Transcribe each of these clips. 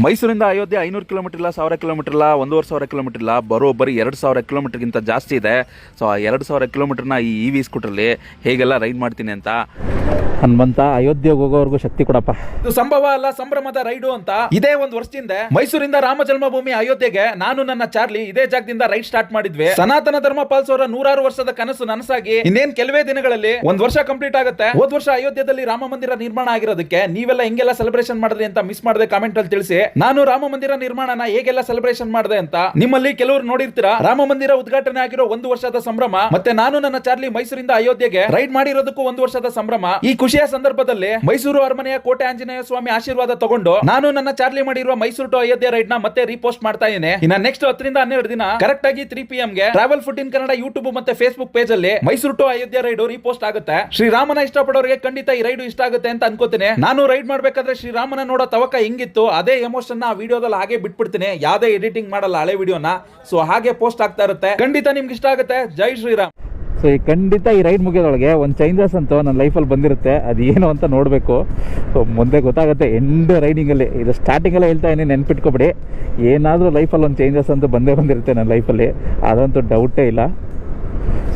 ಮೈಸೂರಿಂದ ಅಯೋಧ್ಯೆ ಐನೂರು ಕಿಲೋಮೀಟರ್ ಇಲ್ಲ ಸಾವಿರ ಕಿಲೋಮೀಟರ್ ಇಲ್ಲ ಒಂದೂವರೆ ಸಾವಿರ ಕಿಲೋಮೀಟರ್ ಇಲ್ಲ ಬರೋಬ್ಬರಿ ಎರಡು ಸಾವಿರ ಕಿಲೋಮೀಟರ್ಗಿಂತ ಜಾಸ್ತಿ ಇದೆ. ಸೊ ಆ ಎರಡು ಸಾವಿರ ಕಿಲೋಮೀಟರ್ನ ಈ ಇ ವಿ ಸ್ಕೂಟ್ರಲ್ಲಿ ಹೇಗೆಲ್ಲ ರೈಡ್ ಮಾಡ್ತೀನಿ ಅಂತ ಅನ್ಬಂತ ಅಯೋಧ್ಯೆಗೆ ಹೋಗೋವರೆಗೂ ಶಕ್ತಿ ಕೊಡಪ್ಪ. ಇದು ಸಂಭವ ಅಲ್ಲ, ಸಂಭ್ರಮದ ರೈಡು ಅಂತ. ಇದೇ ಒಂದು ವರ್ಷದಿಂದ ಮೈಸೂರಿಂದ ರಾಮ ಜನ್ಮಭೂಮಿ ಅಯೋಧ್ಯೆಗೆ ನಾನು ನನ್ನ ಚಾರ್ಲಿ ಇದೇ ಜಾಗದಿಂದ ರೈಡ್ ಸ್ಟಾರ್ಟ್ ಮಾಡಿದ್ವಿ. ಸನಾತನ ಧರ್ಮ ಪಾಲಿಸೋರ ನೂರಾರು ವರ್ಷದ ಕನಸು ನನಸಾಗಿ ಇನ್ನೇನ್ ಕೆಲವೇ ದಿನಗಳಲ್ಲಿ ಒಂದ್ ವರ್ಷ ಕಂಪ್ಲೀಟ್ ಆಗುತ್ತೆ. ಹೋದ್ ವರ್ಷ ಅಯೋಧ್ಯದಲ್ಲಿ ರಾಮ ಮಂದಿರ ನಿರ್ಮಾಣ ಆಗಿರೋದಕ್ಕೆ ನೀವೆಲ್ಲ ಹೆಂಗೆಲ್ಲ ಸೆಲೆಬ್ರೇಷನ್ ಮಾಡಿದ್ರಿ ಅಂತ ಮಿಸ್ ಮಾಡದೆ ಕಾಮೆಂಟ್ ಅಲ್ಲಿ ತಿಳಿಸಿ. ನಾನು ರಾಮ ಮಂದಿರ ನಿರ್ಮಾಣನ ಹೇಗೆಲ್ಲ ಸೆಲೆಬ್ರೇಷನ್ ಮಾಡಿದೆ ಅಂತ ನಿಮ್ಮಲ್ಲಿ ಕೆಲವರು ನೋಡಿರ್ತೀರಾ? ರಾಮ ಮಂದಿರ ಉದ್ಘಾಟನೆ ಆಗಿರೋ ಒಂದು ವರ್ಷದ ಸಂಭ್ರಮ, ಮತ್ತೆ ನಾನು ನನ್ನ ಚಾರ್ಲಿ ಮೈಸೂರಿಂದ ಅಯೋಧ್ಯೆಗೆ ರೈಡ್ ಮಾಡಿರೋದಕ್ಕೂ ಒಂದು ವರ್ಷದ ಸಂಭ್ರಮ. ಈ ಖುಷಿಯ ಸಂದರ್ಭದಲ್ಲಿ ಮೈಸೂರು ಅರಮನೆಯ ಕೋಟೆ ಆಂಜನೇಯ ಸ್ವಾಮಿ ಆಶೀರ್ವಾದ ತಗೊಂಡು ನಾನು ನನ್ನ ಚಾರ್ಲಿ ಮಾಡಿರುವ ಮೈಸೂರು ಟು ಅಯೋಧ್ಯೆ ರೈಡ್ನ ಮತ್ತೆ ರೀಪೋಸ್ಟ್ ಮಾಡ್ತಾ ಇದ್ದೇನೆ. ಇನ್ನ ನೆಕ್ಸ್ಟ್ ಹತ್ತರಿಂದ ಹನ್ನೆರಡು ದಿನ ಕರೆಕ್ಟ್ ಆಗಿ ತ್ರೀ ಪಿ ಗೆ travel food in Kannada YouTube ಮತ್ತೆ ಫೇಸ್ಬುಕ್ ಪೇಜ್ ಅಲ್ಲಿ Mysuru to Ayodhya ride repost ಆಗುತ್ತೆ. ಶ್ರೀರಾಮನ ಇಷ್ಟಪಡೋರಿಗೆ ಖಂಡಿತ ಈ ರೈಡ್ ಇಷ್ಟ ಆಗುತ್ತೆ ಅಂತ ಅನ್ಕೋತೇನೆ. ನಾನು ರೈಡ್ ಮಾಡ್ಬೇಕಾದ್ರೆ ಶ್ರೀರಾಮನ ನೋಡೋ ತವಕ ಹೆಂಗಿತ್ತು, ಅದೇ ಎಮೋಷನ್ನ ವಿಡಿಯೋದಲ್ಲಿ ಹಾಗೆ ಬಿಟ್ಬಿಡ್ತೀನಿ. ಯಾವ್ದೇ ಎಡಿಟಿಂಗ್ ಮಾಡಲ್ಲ ಹಳೆ ವಿಡಿಯೋನ ಸೊ ಹಾಗೆ ಪೋಸ್ಟ್ ಆಗ್ತಾ ಇರುತ್ತೆ. ಖಂಡಿತ ನಿಮ್ಗೆ ಇಷ್ಟ ಆಗುತ್ತೆ. ಜೈ ಶ್ರೀರಾಮ್. ಸೊ ಈ ಖಂಡಿತ ಈ ರೈಡ್ ಮುಗಿಯೋದೊಳಗೆ ಒಂದು ಚೇಂಜಸ್ ಅಂತೂ ನನ್ನ ಲೈಫಲ್ಲಿ ಬಂದಿರುತ್ತೆ. ಅದು ಏನು ಅಂತ ನೋಡಬೇಕು. ಸೊ ಮುಂದೆ ಗೊತ್ತಾಗುತ್ತೆ. ಎಂಡ್ ರೈಡಿಂಗಲ್ಲಿ ಇದು ಸ್ಟಾರ್ಟಿಂಗಲ್ಲೇ ಹೇಳ್ತಾ ಇದ್ದೀನಿ ನೆನ್ಪಿಟ್ಕೊಬಿಡಿ. ಏನಾದರೂ ಲೈಫಲ್ಲಿ ಒಂದು ಚೇಂಜಸ್ ಅಂತೂ ಬಂದೇ ಬಂದಿರುತ್ತೆ ನನ್ನ ಲೈಫಲ್ಲಿ ಅದಂತೂ ಡೌಟೇ ಇಲ್ಲ.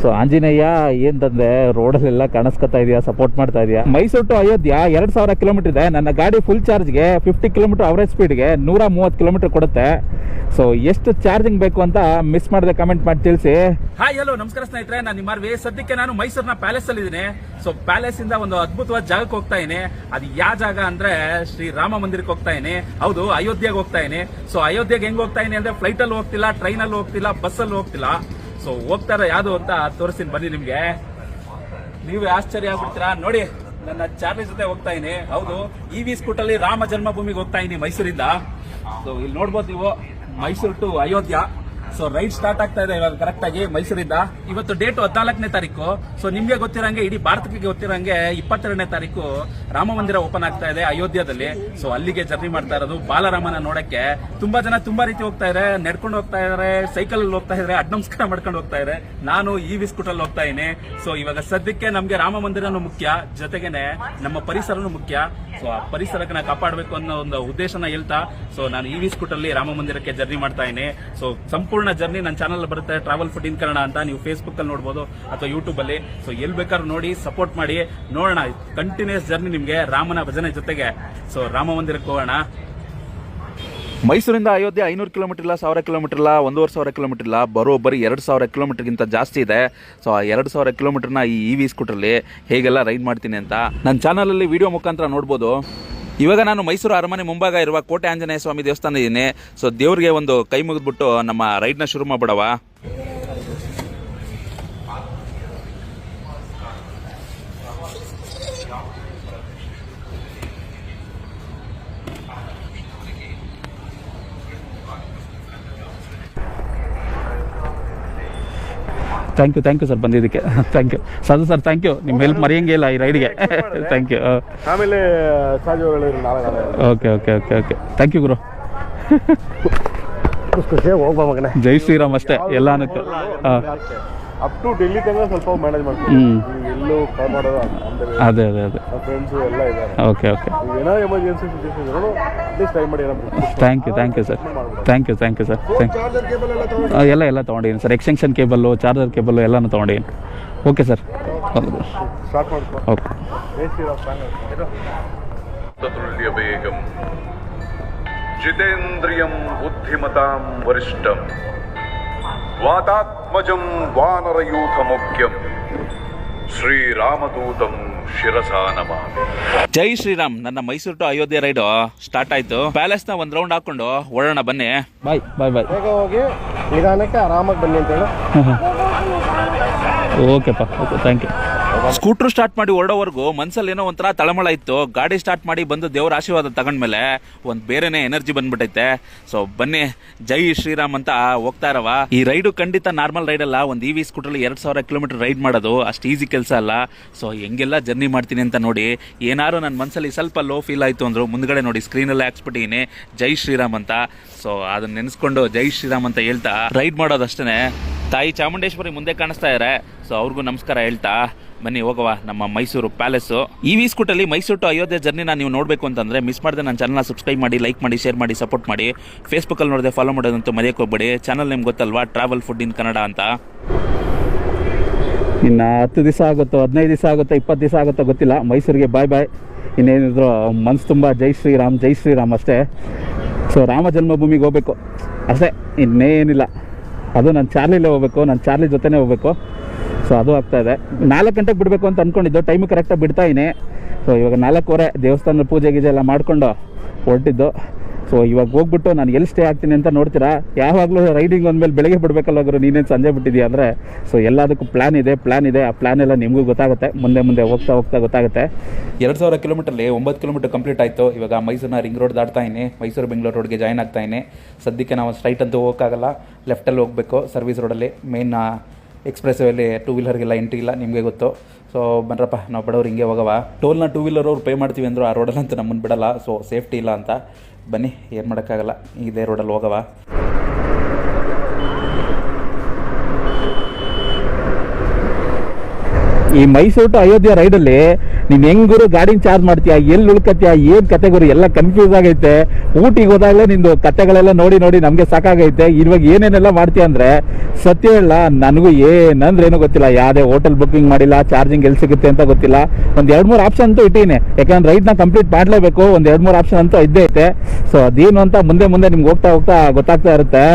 ಸೊ ಆಂಜನೇಯ ಏನಂತಂದ್ರೆ ತಂದೆ? ರೋಡಲ್ಲೆಲ್ಲ ಕಾಣಿಸ್ಕೊತಾ ಇದೆಯಾ? ಸಪೋರ್ಟ್ ಮಾಡ್ತಾ ಇದೆಯಾ? ಮೈಸೂರು ಟು ಅಯೋಧ್ಯ ಎರಡು ಸಾವಿರ ಕಿಲೋಮೀಟರ್ ಇದೆ. ನನ್ನ ಗಾಡಿ ಫುಲ್ ಚಾರ್ಜ್ಗೆ ಫಿಫ್ಟಿ ಕಿಲೋಮೀಟರ್ ಅವರೇಜ್ ಸ್ಪೀಡ್ಗೆ ನೂರ ಮೂವತ್ತು ಕಿಲೋಮೀಟರ್ ಕೊಡುತ್ತೆ. ಸೊ ಎಷ್ಟು ಚಾರ್ಜಿಂಗ್ ಬೇಕು ಅಂತ ಮಿಸ್ ಮಾಡದೆ ಕಮೆಂಟ್ ಮಾಡಿ ತಿಳಿಸಿ. ಹಾಯ್ ಹಲೋ ನಮಸ್ಕಾರ ಸ್ನೇಹಿತರೆ. ನಾನು ನಿಮ್ಮ ಸದ್ಯಕ್ಕೆ ನಾನು ಮೈಸೂರಿನ ಪ್ಯಾಲೇಸ್ ಅಲ್ಲಿ ಇದ್ದೀನಿ. ಸೊ ಪ್ಯಾಲೇಸ್ ಇಂದ ಒಂದು ಅದ್ಭುತವಾದ ಜಾಗಕ್ಕೆ ಹೋಗ್ತಾ ಇದೀನಿ ಅದು ಯಾವ ಜಾಗ ಅಂದ್ರೆ ಶ್ರೀ ರಾಮ ಮಂದಿರಕ್ಕೆ ಹೋಗ್ತಾ ಇದೀನಿ ಹೌದು, ಅಯೋಧ್ಯೆಗೆ ಹೋಗ್ತಾ ಇದೀನಿ ಸೊ ಅಯೋಧ್ಯೆಗೆ ಹೆಂಗ್ ಹೋಗ್ತಾ ಇದೀನಿ ಅಂದ್ರೆ ಫ್ಲೈಟ್ ಅಲ್ಲಿ ಹೋಗ್ತಿಲ್ಲ ಟ್ರೈನ್ ಅಲ್ಲಿ ಹೋಗ್ತಿಲ್ಲ ಬಸ್ ಅಲ್ಲಿ ಹೋಗ್ತಿಲ್ಲ. ಸೊ ಹೋಗ್ತಾರ ಯಾವ್ದು ಅಂತ ತೋರಿಸ್ತೀನಿ. ಬನ್ನಿ ನಿಮ್ಗೆ. ನೀವೇ ಆಶ್ಚರ್ಯ ಆಗ್ಬಿಡ್ತೀರಾ? ನೋಡಿ, ನನ್ನ ಚಾರ್ಲಿ ಜೊತೆ ಹೋಗ್ತಾ ಇದೀನಿ. ಹೌದು ಇ ವಿ ಸ್ಕೂಟಲ್ಲಿ ರಾಮ ಜನ್ಮಭೂಮಿಗೆ ಹೋಗ್ತಾ ಇದೀನಿ ಮೈಸೂರಿಂದ. ಸೊ ಇಲ್ಲಿ ನೋಡ್ಬೋದು ನೀವು Mysuru to Ayodhya. So ride start ಆಗ್ತಾ ಇದೆ ಇವಾಗ ಕರೆಕ್ಟ್ ಆಗಿ ಮೈಸೂರಿಂದ. ಇವತ್ತು ಡೇಟ್ ಹದಿನಾಲ್ಕನೇ ತಾರೀಕು. ಸೊ ನಿಮ್ಗೆ ಗೊತ್ತಿರಂಗೆ, ಇಡೀ ಭಾರತಕ್ಕೆ ಗೊತ್ತಿರಂಗೆ ಇಪ್ಪತ್ತೆರಡನೇ ತಾರೀಕು ರಾಮ ಮಂದಿರ ಓಪನ್ ಆಗ್ತಾ ಇದೆ ಅಯೋಧ್ಯದಲ್ಲಿ. ಸೊ ಅಲ್ಲಿಗೆ ಜರ್ನಿ ಮಾಡ್ತಾ ಇರೋದು ಬಾಲರಾಮನ ನೋಡಕ್ಕೆ. ತುಂಬಾ ಜನ ತುಂಬಾ ರೀತಿ ಹೋಗ್ತಾ ಇದಾರೆ, ನಡ್ಕೊಂಡು ಹೋಗ್ತಾ ಇದಾರೆ ಸೈಕಲ್ ಅಲ್ಲಿ ಹೋಗ್ತಾ ಇದಾರೆ ಅಡ್ ಮಾಡ್ಕೊಂಡು ಹೋಗ್ತಾ ಇದಾರೆ. ನಾನು ಈ ಬಿಸ್ಕೂಟ್ ಅಲ್ಲಿ ಹೋಗ್ತಾ ಇದ್ದೀನಿ. ಸೊ ಇವಾಗ ಸದ್ಯಕ್ಕೆ ನಮ್ಗೆ ರಾಮ ಮಂದಿರನು ಮುಖ್ಯ, ಜೊತೆಗೇನೆ ನಮ್ಮ ಪರಿಸರನು ಮುಖ್ಯ. ಸೊ ಆ ಪರಿಸರಕ್ಕೆ ಕಾಪಾಡಬೇಕು ಅನ್ನೋ ಒಂದು ಉದ್ದೇಶನ ಹೇಳ್ತಾ ಸೊ ನಾನು ಈ ಸ್ಕೂಟ್ ಅಲ್ಲಿ ರಾಮ ಮಂದಿರಕ್ಕೆ ಜರ್ನಿ ಮಾಡ್ತಾ ಇದ್ದೀನಿ. ಸೊ ಸಂಪೂರ್ಣ ಜರ್ನಿ ನನ್ನ ಚಾನಲ್ ಬರುತ್ತೆ. ಟ್ರಾವೆಲ್ ಫುಡ್ ಇನ್ ಕನ್ನಡ ಅಂತ ನೀವು ಫೇಸ್ಬುಕ್ ಅಲ್ಲಿ ನೋಡಬಹುದು ಅಥವಾ ಯೂಟ್ಯೂಬ್ ಅಲ್ಲಿ. ಸೊ ಎಲ್ ಬೇಕಾದ್ರೂ ನೋಡಿ ಸಪೋರ್ಟ್ ಮಾಡಿ. ನೋಡೋಣ ಕಂಟಿನ್ಯೂಸ್ ಜರ್ನಿ ನಿಮ್ಗೆ ರಾಮನ ಭಜನೆ ಜೊತೆಗೆ. ಸೊ ರಾಮ ಮಂದಿರಕ್ಕೆ ಹೋಗೋಣ. ಮೈಸೂರಿಂದ ಅಯೋಧ್ಯೆ ಐನೂರು ಕಿಲೋಮೀಟರ್ ಇಲ್ಲ ಸಾವಿರ ಕಿಲೋಮೀಟರ್ ಇಲ್ಲ ಒಂದೂವರೆ ಸಾವಿರ ಕಿಲೋಮೀಟರ್ ಇಲ್ಲ ಬರೋಬ್ಬರಿ ಎರಡು ಸಾವಿರ ಕಿಲೋಮೀಟರ್ಗಿಂತ ಜಾಸ್ತಿ ಇದೆ. ಸೊ ಆ ಎರಡು ಸಾವಿರ ಕಿಲೋಮೀಟರ್ನ ಈ ಇ ವಿ ಸ್ಕೂಟ್ರಲ್ಲಿ ಹೇಗೆಲ್ಲ ರೈಡ್ ಮಾಡ್ತೀನಿ ಅಂತ ನನ್ನ ಚಾನಲಲ್ಲಿ ವಿಡಿಯೋ ಮುಖಾಂತರ ನೋಡ್ಬೋದು. ಇವಾಗ ನಾನು ಮೈಸೂರು ಅರಮನೆ ಮುಂಭಾಗ ಇರುವ ಕೋಟೆ ಆಂಜನೇಯ ಸ್ವಾಮಿ ದೇವಸ್ಥಾನ ಇದ್ದೀನಿ ಸೊ ದೇವ್ರಿಗೆ ಒಂದು ಕೈ ಮುಗಿದ್ಬಿಟ್ಟು ನಮ್ಮ ರೈಡ್ನ ಶುರು ಮಾಡ್ಬಿಡವ? Thank you thank you sir ಬಂದಿದ್ದಕ್ಕೆ ಥ್ಯಾಂಕ್ ಯು ಸದು ಸರ್ ಥ್ಯಾಂಕ್ ಯು ನಿಮ್ಮ ಹೆಲ್ಪ್ ಮರೆಯಂಗೆ ಇಲ್ಲ ಈ ರೈಡ್ಗೆ ಥ್ಯಾಂಕ್ ಯು ಆಮೇಲೆ okay okay okay okay thank you ಗುರು ಜೈ ಶ್ರೀರಾಮ್ ಅಷ್ಟೇ ಎಲ್ಲ ಅನ್ನಕ್ಕೆ ಹಾಂ ಅಪ್ ಟು ಡೆಲ್ಲಿ ತನಕ ಸ್ವಲ್ಪ ಮ್ಯಾನೇಜ್ ಮಾಡ್ತೀವಿ ಎಲ್ಲೂ ಕಾಲ್ ಮಾಡೋದು? ಅದೇ ಅದೇ ಅದೇ. ಫ್ರೆಂಡ್ಸ್ ಎಲ್ಲ ಇದ್ದಾರೆ. ಓಕೆ ಓಕೆ ಏನೋ emergency situation at least try try ಮಾಡಿ thank you thank you sir thank you thank you sir thank ಎಲ್ಲ ಎಲ್ಲ ತೊಗೊಂಡಿದ್ದೀನಿ sir extension cable charger cable ಎಲ್ಲನೂ ತೊಗೊಂಡಿದ್ದೀನಿ. ಓಕೆ ಸರ್ ಸ್ಟಾರ್ಟ್ ಮಾಡ್ಕೊ. ಓಕೆ ತುಲ್ಯ ಜಿತೇಂದ್ರಿಯಂ ಬುದ್ಧಿಮತಾಂ ವರಿಷ್ಠಂ. ವಾತಾತ್ಮಜಂ ವಾನರಯೂಥ ಮುಖ್ಯಂ ಶ್ರೀರಾಮದೂತಂ ಜೈ ಶ್ರೀರಾಮ್. ನನ್ನ Mysuru to Ayodhya ride start ಆಯ್ತು. ಪ್ಯಾಲೇಸ್ನ ಒಂದ್ ರೌಂಡ್ ಹಾಕೊಂಡು ಓಡೋಣ ಬನ್ನಿ. ಬಾಯ್ ಬಾಯ್ ಬಾಯ್. ಬೇಗ ಹೋಗಿ ನಿಧಾನಕ್ಕೆ ಆರಾಮಾಗಿ ಬನ್ನಿ ಅಂತ ಹೇಳಿ. ಓಕೆಪ್ಪ okay thank you scooter start ಮಾಡಿ ಹೊರಡೋವರೆಗೂ ಮನ್ಸಲ್ಲಿ ಏನೋ ಒಂಥರ ತಳಮಳ ಇತ್ತು. ಗಾಡಿ ಸ್ಟಾರ್ಟ್ ಮಾಡಿ ಬಂದು ದೇವರ ಆಶೀರ್ವಾದ ತಗೊಂಡ್ಮೇಲೆ ಒಂದು ಬೇರೆನೇ ಎನರ್ಜಿ ಬಂದ್ಬಿಟ್ಟೈತೆ ಸೊ ಬನ್ನಿ, ಜೈ ಶ್ರೀರಾಮ್ ಅಂತ ಹೋಗ್ತಾ ಇರವ ಈ ರೈಡು ಖಂಡಿತ ನಾರ್ಮಲ್ ರೈಡ್ ಅಲ್ಲ ಒಂದು ಇ ವಿ ಸ್ಕೂಟ್ರಲ್ಲಿ ಎರಡು ಸಾವಿರ ಕಿಲೋಮೀಟರ್ ರೈಡ್ ಮಾಡೋದು ಅಷ್ಟು ಈಸಿ ಕೆಲಸ ಅಲ್ಲ. ಸೊ ಹೆಂಗೆಲ್ಲ ಜರ್ನಿ ಮಾಡ್ತೀನಿ ಅಂತ ನೋಡಿ ಏನಾರು ನನ್ನ ಮನಸ್ಸಲ್ಲಿ ಸ್ವಲ್ಪ ಲೋ ಫೀಲ್ ಆಯಿತು ಅಂದರು ಮುಂದ್ಗಡೆ ನೋಡಿ ಸ್ಕ್ರೀನಲ್ಲಿ ಹಾಕ್ಸ್ಬಿಟ್ಟಿದ್ದೀನಿ ಜೈ ಶ್ರೀರಾಮ್ ಅಂತ. ಸೊ ಅದನ್ನ ನೆನೆಸ್ಕೊಂಡು ಜೈ ಶ್ರೀರಾಮ್ ಅಂತ ಹೇಳ್ತಾ, ರೈಡ್ ಮಾಡೋದಷ್ಟೇ ತಾಯಿ ಚಾಮುಂಡೇಶ್ವರಿ ಮುಂದೆ ಕಾಣಿಸ್ತಾ ಇದ್ದಾರೆ ಸೊ ಅವ್ರಿಗೂ ನಮಸ್ಕಾರ ಹೇಳ್ತಾ. ಬನ್ನಿ ಹೋಗುವ ನಮ್ಮ ಮೈಸೂರು ಪ್ಯಾಲೇಸು. ಈ ವಿ ಸ್ಕೂಟಲ್ಲಿ ಮೈಸೂರು ಟು ಅಯೋಧ್ಯೆ ಜರ್ನಿನ ನೀವು ನೋಡಬೇಕು ಅಂತಂದ್ರೆ ಮಿಸ್ ಮಾಡಿದೆ ನನ್ನ ಚಾನಲ್ನ ಸಬ್ಸ್ಕ್ರೈಬ್ ಮಾಡಿ ಲೈಕ್ ಮಾಡಿ ಶೇರ್ ಮಾಡಿ ಸಪೋರ್ಟ್ ಮಾಡಿ. ಫೇಸ್ಬುಕ್ಕಲ್ಲಿ ನೋಡಿದೆ ಫಾಲೋ ಮಾಡೋದಂತೂ ಮರೆಯೋಕೆ ಹೋಗ್ಬೇಡಿ. ಚಾನಲ್ ನಿಮ್ಗೆ ಗೊತ್ತಲ್ವಾ ಟ್ರಾವೆಲ್ ಫುಡ್ ಇನ್ ಕನ್ನಡ ಅಂತ? ಇನ್ನು ಹತ್ತು ದಿವಸ ಆಗುತ್ತೋ, ಹದಿನೈದು ದಿವಸ ಆಗುತ್ತೋ, ಇಪ್ಪತ್ತು ದಿವಸ ಆಗುತ್ತೋ ಗೊತ್ತಿಲ್ಲ. ಮೈಸೂರಿಗೆ ಬಾಯ್ ಬಾಯ್ ಇನ್ನೇನಿದ್ರು ಮನ್ಸು ತುಂಬ ಜೈ ಶ್ರೀರಾಮ್ ಜೈ ಶ್ರೀರಾಮ್ ಅಷ್ಟೇ. ಸೊ ರಾಮ ಜನ್ಮಭೂಮಿಗೆ ಹೋಗ್ಬೇಕು. ಅಷ್ಟೇ, ಇನ್ನೇನಿಲ್ಲ. ಅದು ನಾನು ಚಾರ್ಲಿಲೇ ಹೋಗ್ಬೇಕು, ನಾನು ಚಾರ್ಲಿ ಜೊತೆನೇ ಹೋಗ್ಬೇಕು. ಸೊ ಅದು ಆಗ್ತಾ ಇದೆ. ನಾಲ್ಕು ಗಂಟೆಗೆ ಬಿಡಬೇಕು ಅಂತ ಅಂದ್ಕೊಂಡಿದ್ದು ಟೈಮ್ ಕರೆಕ್ಟಾಗಿ ಬಿಡ್ತಾ ಇದೀನಿ ಸೊ ಇವಾಗ ನಾಲ್ಕೂವರೆ ದೇವಸ್ಥಾನದ ಪೂಜೆ ಗೀಜೆ ಎಲ್ಲ ಮಾಡಿಕೊಂಡು ಹೊರಟಿದ್ದು. ಸೊ ಇವಾಗ ಹೋಗ್ಬಿಟ್ಟು ನಾನು ಎಲ್ಲಿ ಸ್ಟೇ ಆಗ್ತೀನಿ ಅಂತ ನೋಡ್ತೀರಾ? ಯಾವಾಗಲೂ ರೈಡಿಂಗ್ ಒಂದ್ಮೇಲೆ ಬೆಳಗ್ಗೆ ಬಿಡಬೇಕಲ್ಲ ಗುರು, ನೀನೇನು ಸಂಜೆ ಬಿಟ್ಟಿದ್ಯಾ ಅಂದರೆ? ಸೊ ಎಲ್ಲದಕ್ಕೂ ಪ್ಲ್ಯಾನ್ ಇದೆ ಪ್ಲ್ಯಾನ್ ಇದೆ. ಆ ಪ್ಲ್ಯಾನ್ ಎಲ್ಲ ನಿಮಗೂ ಗೊತ್ತಾಗುತ್ತೆ. ಮುಂದೆ ಮುಂದೆ ಹೋಗ್ತಾ ಹೋಗ್ತಾ ಗೊತ್ತಾಗುತ್ತೆ. ಎರಡು ಸಾವಿರ ಕಿಲೋಮೀಟ್ರಲ್ಲಿ ಒಂಬತ್ತು ಕಿಲೋಮೀಟರ್ ಕಂಪ್ಲೀಟ್ ಆಯಿತು. ಇವಾಗ ಮೈಸೂರಿನ ರಿಂಗ್ ರೋಡ್ ಇದ್ದೀನಿ ಮೈಸೂರು, ಬೆಂಗಳೂರು ರೋಡ್ಗೆ ಜಾಯ್ನ್ ಆಗ್ತಾ ಇದ್ದೀನಿ ಸದ್ಯಕ್ಕೆ ನಾವು ಸ್ಟ್ರೈಟ್ ಅಂತೂ ಹೋಗೋಕ್ಕಾಗಲ್ಲ. ಲೆಫ್ಟಲ್ಲಿ ಹೋಗಬೇಕು ಸರ್ವಿಸ್ ರೋಡಲ್ಲಿ ಮೇನ್ ಎಕ್ಸ್ಪ್ರೆಸ್ ವೇಲಿ ಟೂ ವೀಲರ್ಗೆಲ್ಲ ಎಂಟ್ರಿ ಇಲ್ಲ, ನಿಮಗೆ ಗೊತ್ತು. ಸೊ ಬನ್ರಪ್ಪ, ನಾವು ಬಡವ್ರು ಹಿಂಗೆ ಹೋಗವ. ಟೋಲ್ನ ಟೂ ವೀಲರ್ ಅವ್ರು ಪೇ ಮಾಡ್ತೀವಿ ಅಂದರು ಆ ರೋಡಲ್ಲಂತೂ ನಮ್ಮನ್ನು ಬಿಡಲ್ಲ. ಸೊ ಸೇಫ್ಟಿ ಇಲ್ಲ ಅಂತ. ಬನ್ನಿ ಏನು ಮಾಡೋಕ್ಕಾಗಲ್ಲ. ಇದೇ ರೋಡಲ್ಲಿ ಹೋಗವ. ಈ ಮೈಸೂರು ಟು ಅಯೋಧ್ಯೆ ರೈಡಲ್ಲಿ ನೀನು ಹೆಂಗುರು ಗಾಡಿನ ಚಾರ್ಜ್ ಮಾಡ್ತೀಯ, ಎಲ್ಲಿ ಉಳ್ಕತ್ತೀಯ, ಏನ್ ಕತೆ ಗುರು ಎಲ್ಲ ಕನ್ಫ್ಯೂಸ್ ಆಗೈತೆ. ಊಟಿಗೆ ಹೋದಾಗಲೇ ನಿಂದು ಕತೆಗಳೆಲ್ಲ ನೋಡಿ ನೋಡಿ ನಮಗೆ ಸಾಕಾಗೈತೆ. ಇವಾಗ ಏನೇನೆಲ್ಲ ಮಾಡ್ತೀಯ ಅಂದ್ರೆ, ಸತ್ಯ ಹೇಳ, ನನಗೂ ಏನಂದ್ರೆ ಏನೂ ಗೊತ್ತಿಲ್ಲ. ಯಾವುದೇ ಹೋಟೆಲ್ ಬುಕ್ಕಿಂಗ್ ಮಾಡಿಲ್ಲ ಚಾರ್ಜಿಂಗ್ ಎಲ್ಲಿ ಸಿಗುತ್ತೆ ಅಂತ ಗೊತ್ತಿಲ್ಲ. ಒಂದು ಎರಡು ಮೂರು ಆಪ್ಷನ್ ಅಂತೂ ಇಟ್ಟೀನಿ ಯಾಕಂದ್ರೆ ರೈಡ್ನ ಕಂಪ್ಲೀಟ್ ಮಾಡಲೇಬೇಕು. ಒಂದು ಎರಡು ಮೂರು ಆಪ್ಷನ್ ಅಂತೂ ಇದ್ದೇ ಐತೆ. ಸೊ ಅದೇನು ಅಂತ ಮುಂದೆ ಮುಂದೆ ನಿಮ್ಗೆ ಹೋಗ್ತಾ ಹೋಗ್ತಾ ಗೊತ್ತಾಗ್ತಾ ಇರುತ್ತೆ.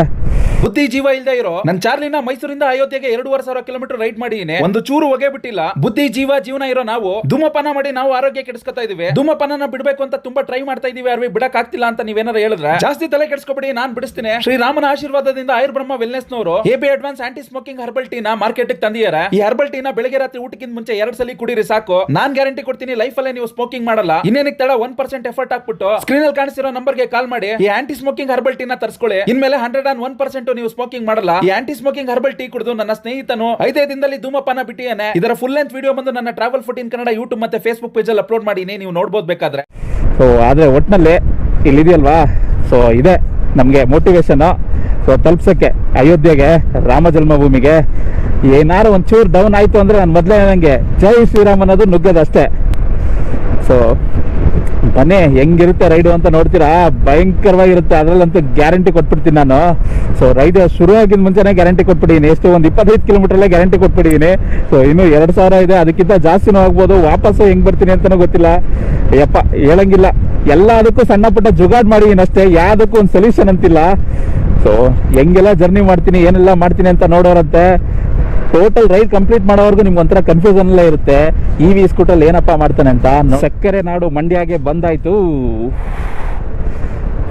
ಬುದ್ಧಿ ಜೀವ ಇಲ್ದೇ ಇರೋ ನನ್ನ ಚಾರ್ಲಿನ ಮೈಸೂರಿಂದ ಅಯೋಧ್ಯೆಗೆ ಎರಡೂವರೆ ಸಾವಿರ ಕಿಲೋಮೀಟರ್ ರೈಡ್ ಮಾಡಿದೀನಿ ಒಂದು ಚೂರು ಹೋಗೇ ಬಿಟ್ಟಿಲ್ಲ ಬುದ್ಧಿ, ಜೀವ, ಜೀವನ ಇರೋ ನಾವು ಧೂಮಪಾನ ಮಾಡಿ ನಾವು ಆರೋಗ್ಯ ಕೆಡಿಸ್ಕೊತಾ ಇದೀವಿ ಧೂಮಪಾನ ಬಿಡಬೇಕು ಅಂತ ತುಂಬಾ ಟ್ರೈ ಮಾಡ್ತಾ ಇದೀವಿ ಅರ್ವಿ. ಬಿಡಕ್ ಆಗ್ತಿಲ್ಲ ಅಂತ ನೀವೇನಾರ ಹೇಳಿದ್ರೆ. ಜಾಸ್ತಿ ತಲೆ ಕೆಡಿಸ್ಕೊಬಿಡಿ, ನಾನ್ ಬಿಡಿಸ್ತೀನಿ. ಶ್ರೀರಾಮನ ಆಶೀರ್ವಾದದಿಂದ ಆಯುರ್ಬ್ರಹ್ಮ ವೆಲ್ನೆಸ್ ನವರು A B advance anti smoking herbal ಟೀನ market ತಂದಿದ್ದಾರೆ. ಈ ಹರ್ಬಲ್ ಟೀನ ಬೆಳಗ್ಗೆ ರಾತ್ರಿ ಊಟಕ್ಕಿಂತ ಮುಂಚೆ ಎರಡ್ ಸಲ ಕುಡಿರಿ ಸಾಕು. ನಾನ್ ಗ್ಯಾರಂಟಿ ಕೊಡ್ತೀನಿ ಲೈಫ್ ಅಲ್ಲೇ ನೀವು ಸ್ಮೋಕಿಂಗ್ ಮಾಡಲ್ಲ. ಇನ್ನೇನಕ್ಕೆ ತಡ? ಒನ್ ಪರ್ಸೆಂಟ್ ಎಫರ್ಟ್ ಹಾಕ್ಬಿಟ್ಟು ಸ್ಕ್ರೀನ್ ಅಲ್ಲಿ ಕಾಣಿಸಿರೋ ನಂಬರ್ಗೆ ಕಾಲ್ ಮಾಡಿ. ಈ ಆಂಟಿ ಸ್ಮೋಕಿಂಗ್ ಹರ್ಬಲ್ ಟೀನ ತರಿಸ್ಕೊಳ್ಳಿ. ಇನ್ಮೇಲೆ ಹಂಡ್ರೆಡ್ ಅಂಡ್ ಒನ್ ಪರ್ಸೆಂಟ್ ನೀವು ಸ್ಮೋಕಿಂಗ್ ಮಾಡಲ್ಲ. ಈ ಆಂಟಿ ಸ್ಮೋಕಿಂಗ್ ಹರ್ಬಲ್ ಟೀ ಕುಡಿದು ನನ್ನ ಸ್ನೇಹಿತನು ಐದೇ ದಿನದಲ್ಲಿ ಧೂಮಪಾನ ಬಿಟ್ಟಿಯಾನೆ ಇದರ ಫುಲ್ ಲೆಂತ್ ವಿಡಿಯೋ ಬಂದು ನನ್ನ travel food in Kannada YouTube ಮತ್ತೆ ಫೇಸ್ಬುಕ್ ಪೇಜ್ ಅಲ್ಲಿ ಅಪ್ಲೋಡ್ ಮಾಡೀನಿ ನೀವು ನೋಡ್ಬೋದು ಬೇಕಾದ್ರೆ. ಸೊ ಆದರೆ ಒಟ್ಟಿನಲ್ಲಿ ಇಲ್ಲಿದೆಯಲ್ವಾ ಸೊ ಇದೆ ನಮಗೆ ಮೋಟಿವೇಶನು ಸೊ ತಲುಪ್ಸೋಕ್ಕೆ ಅಯೋಧ್ಯೆಗೆ, ರಾಮ ಜನ್ಮಭೂಮಿಗೆ ಏನಾರು ಒಂಚೂರು ಡೌನ್ ಆಯಿತು ಅಂದರೆ ನಾನು ಮೊದಲೇ ನನಗೆ ಜೈ ಶ್ರೀರಾಮ್ ಅನ್ನೋದು ನುಗ್ಗದಷ್ಟೇ. ಸೊ ಬನ್ನಿ, ಹೆಂಗಿರುತ್ತೆ ರೈಡು ಅಂತ ನೋಡ್ತೀರಾ? ಭಯಂಕರವಾಗಿರುತ್ತೆ, ಅದರಲ್ಲಂತೂ ಗ್ಯಾರಂಟಿ ಕೊಟ್ಬಿಡ್ತೀನಿ ನಾನು. ಸೊ ರೈಡ್ ಶುರು ಆಗಿದ ಮುಂಚೆನೇ ಗ್ಯಾರಂಟಿ ಕೊಟ್ಬಿಟ್ಟಿದ್ದೀನಿ ಎಷ್ಟು ಒಂದು ಇಪ್ಪತ್ತೈದು ಕಿಲೋಮೀಟ್ರಲ್ಲೇ ಗ್ಯಾರಂಟಿ ಕೊಟ್ಬಿಟ್ಟಿದ್ದೀನಿ ಸೊ ಇನ್ನು ಎರಡು ಸಾವಿರ ಇದೆ, ಅದಕ್ಕಿಂತ ಜಾಸ್ತಿನೂ ಆಗ್ಬೋದು. ವಾಪಸ್ಸು ಹೆಂಗೆ ಬರ್ತೀನಿ ಅಂತಲೂ ಗೊತ್ತಿಲ್ಲ. ಯಪ್ಪ, ಹೇಳಂಗಿಲ್ಲ. ಎಲ್ಲದಕ್ಕೂ ಸಣ್ಣ ಪುಟ್ಟ ಜುಗಾಡ್ ಮಾಡಿದ್ದೀನಿ ಅಷ್ಟೇ ಯಾವುದಕ್ಕೂ ಒಂದು ಸೊಲ್ಯೂಷನ್ ಅಂತಿಲ್ಲ. ಸೊ ಹೆಂಗೆಲ್ಲ ಜರ್ನಿ ಮಾಡ್ತೀನಿ, ಏನೆಲ್ಲ ಮಾಡ್ತೀನಿ ಅಂತ ನೋಡೋರಂತೆ. ಟೋಟಲ್ ರೈಡ್ ಕಂಪ್ಲೀಟ್ ಮಾಡೋವರೆಗೂ ನಿಮ್ಗೆ ಒಂಥರ ಕನ್ಫ್ಯೂಷನ್ ಎಲ್ಲ ಇರುತ್ತೆ. ಇ ವಿ ಸ್ಕೂಟಲ್ಲಿ ಏನಪ್ಪ ಮಾಡ್ತಾನೆ ಅಂತ? ಸಕ್ಕರೆ ನಾಡು ಮಂಡ್ಯಗೆ ಬಂದಾಯ್ತು.